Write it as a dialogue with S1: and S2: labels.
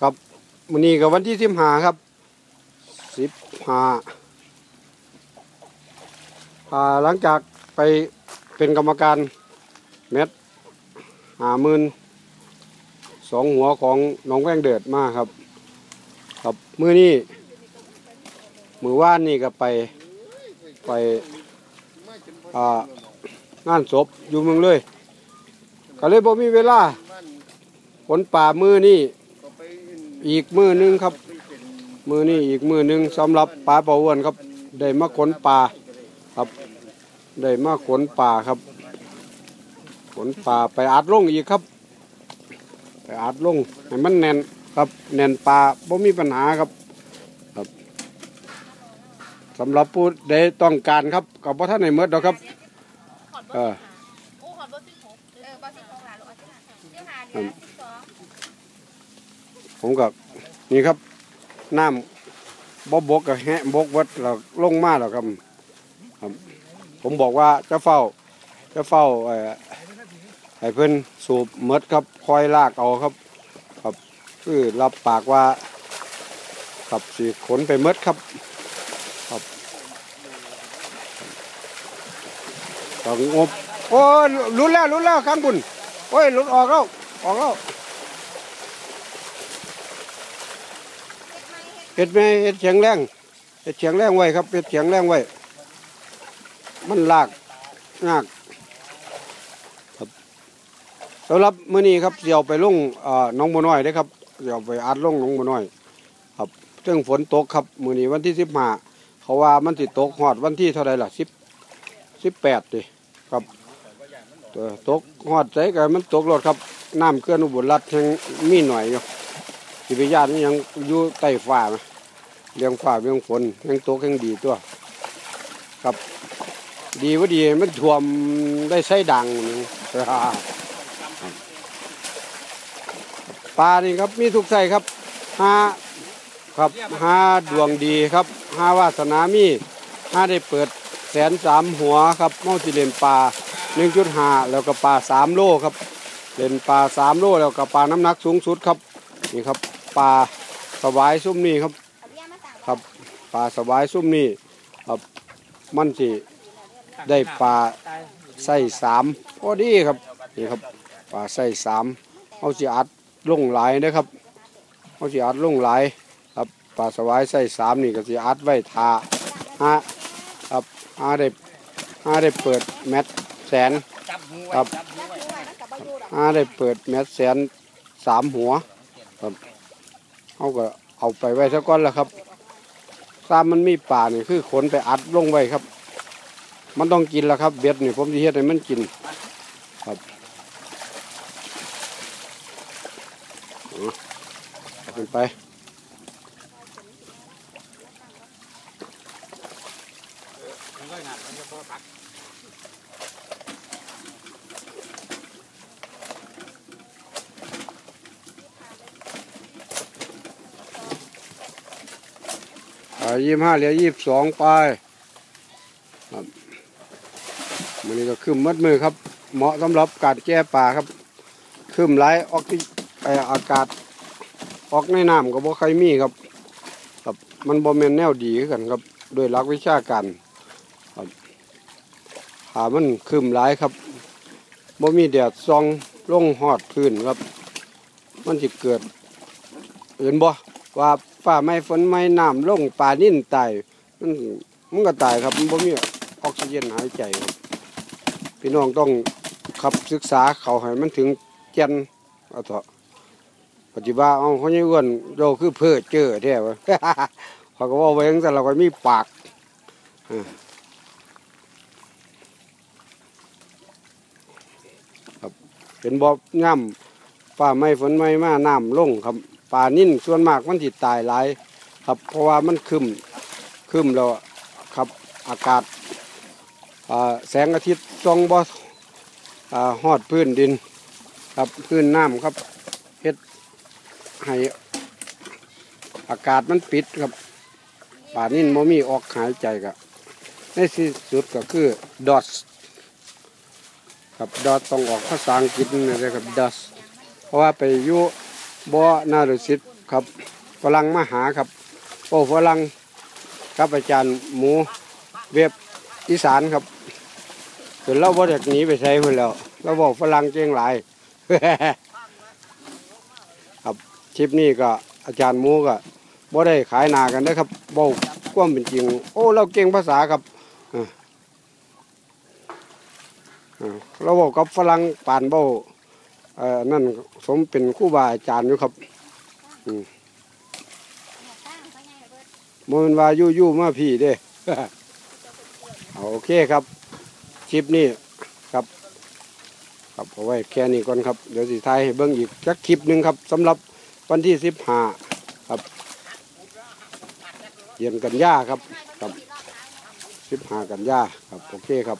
S1: ครับมื้อนี้ก็วันที่สิบห้าครับสิบห้าหลังจากไปเป็นกรรมการเม็ดหาหมื่นสองหัวของน้องแวงเดือดมาครับ ครับมือนี้มือว่านนี่ก็ไปไปอ่างานศพอยู่เมืองเลย ก็เลยบ่มีเวลาผลป่ามือนี่ อีกมือหนึงครับ มือนี่อีกมือหนึงสำหรับปลาปลาอ้วนครับ ได้มาขนป่าครับ ได้มาขนป่าครับขนป่าไปอัดลงอีกครับ ไปอัดลงให้มันแน่นครับแน่นป่าบ่มีปัญหาครับครับสำหรับผู้ใดต้องการครับกับพ่ท่านในเมดดอกครับเออ ผมกับนี่ครับน้ำบบกกับแหะบกวัดเราลงมาแล้วครับครับ ผมบอกว่าจะเฝ้าจะเฝ้าเอ่อให้เพิ่อนสูบเมดครับคอยลากเอาครับ ครับคือรับปากว่าขับสีขนไปเมดครับครับต้องงบโอ้ยรุนแล้วรุนแล้วข้างบุญโอ้ยลุดออกแล้วออกแล้ว เห็ดไหมเห็ดเฉียงแรงเห็ดเฉียงแรงไว้ครับเห็ดเฉียงแรงไว้ มันลากยากครับสำหรับมื้อนี้ครับเดี๋ยวไปลงน้องบัวน้อยได้ครับเดี๋ยวไปอัดลงน้องบัวน้อย ครับซึ่งฝนตกครับมื้อนี้วันที่สิบห้าเขาว่ามันสิดตกฮอดวันที่เท่าไรล่ะสิบสิบแปดดิครับตกฮอดใจกันมันตกรถครับน้ำเคลื่อนอุบลรัฐยังมีหน่อยอยู่ สิพิญาณนี่ยังอยู่ใต้ฟ้าเรื่องฟ้าเรื่องฝนเรียังตกยังดีตัวครับ ดีว่าดีมันท่วมได้ใช้ดังนี่ปลานี่ครับมีทุกใส่ครับห้าครับห้าดวงดีครับห้าวาสนามีห้าได้เปิดแสนสามหัวครับเมาสิเลนปลาหนึ่งจุดห้าแล้วก็ปลาสามโลครับ เล่นปลาสามโลแล้วก็ปลาน้ำหนักสูงสุดครับนี่ครับ ปลาสวายซุ่มนี่ครับ ครับปลาสวายซุ่มนี่ครับมันสิได้ปลาไส้สามพอดีครับนี่ครับปลาไส้สามเอาสิอัดลงหลายนะครับเอาสิอัดลงหลายครับปลาสวายไส้สามนี่ก็สิอัดไว้ทาฮะครับหาได้หาได้เปิดแมตแสนครับ
S2: ด้วยมันกับบ่อยู่ดอก
S1: หาได้เปิดแมตแสนสามหัวครับ เขาก็เอาไปไว้ซะก่อนแล้วครับตามมันมีป่านี่คือขนไปอัดลงไว้ครับ มันต้องกินแล้วครับ เบ็ดนี่ผมจะเฮ็ดให้มันกินครับเอาเอาขึ้นไป ยี่ห้าเหลือยี่สิบสองไปครับมันนี้ก็ขึ้นมัดมือครับ เหมาะสำหรับการแก้ป่าครับขึ้นไหลออกที่ไออากาศออกในน้ำก็บ่ใครมีครับครับมันบ่แมนแนวดีกันครับโดยหลักวิชาการครับหามันขึ้นไหลายครับบ่มีแดดส่องลงหอดพื้นครับ มันสิเกิดเห็นบ่ว่า ฟ้าไม่ฝนไม่น้ำลงป่านิ่นตายมันมันก็ตายครับมันบ่มีออกซิเจนหายใจครับพี่น้องต้องขับศึกษาเขาให้มันถึงแก่นเอาเถอะปฏิบัติเอาเขาใหญ่อ้วนเราคือเพื่อเจอแท้วะเขาก็ว่าไว้ยังแต่เราก็มีปากครับเป็นบ่ย่ำฟ้าไม่ฝนไม่มาน้ำลงครับ ป่านิ่นส่วนมากมันติดตายหลายครับเพราะว่ามันคึมคึมแล้วครับอากาศแสงอาทิตย์ส่องบ่อ่าฮอดพื้นดิน ครับพื้นน้ำครับเฮ็ดให้อากาศมันปิดครับป่านิ่นบ่มีออกหายใจก็ในที่สุดก็คือดอสครับดอสต้องออกภาษาอังกฤษนะครับดอสเพราะว่าไปยู่ บ่อนาดุสิตครับฝรั่งมาหาครับโอ้ฝรั่งครับอาจารย์หมูเว็บอีสานครับจนเราบ่ได้หนีไปใช้เพิ่นแล้วเราบอกฝรั่งเก่งหลายครับคลิปนี้ก็อาจารย์หมูก็บ่ได้ขายนากันนะครับบ้าความเป็นจริง โอ้เราเก่งภาษาครับเราบอกกับฝรั่งปานเบ้า นั่นสมเป็นคู่บาอาจารย์อยู่ครับ
S2: เนี่ยตั้งเมั
S1: นว่ายู่ยู่มาพี่เด้โอเคครับคลิปนี้ครับ ครับเอาไว้แค่นี้ก่อนครับ เดี๋ยวสิทายให้เบิ่งอีกสักคลิปหนึ่งครับสำหรับวันที่สิบห้าครับเย็นกันยาครับครับสิบห้ากันยาครับ โอเคครับ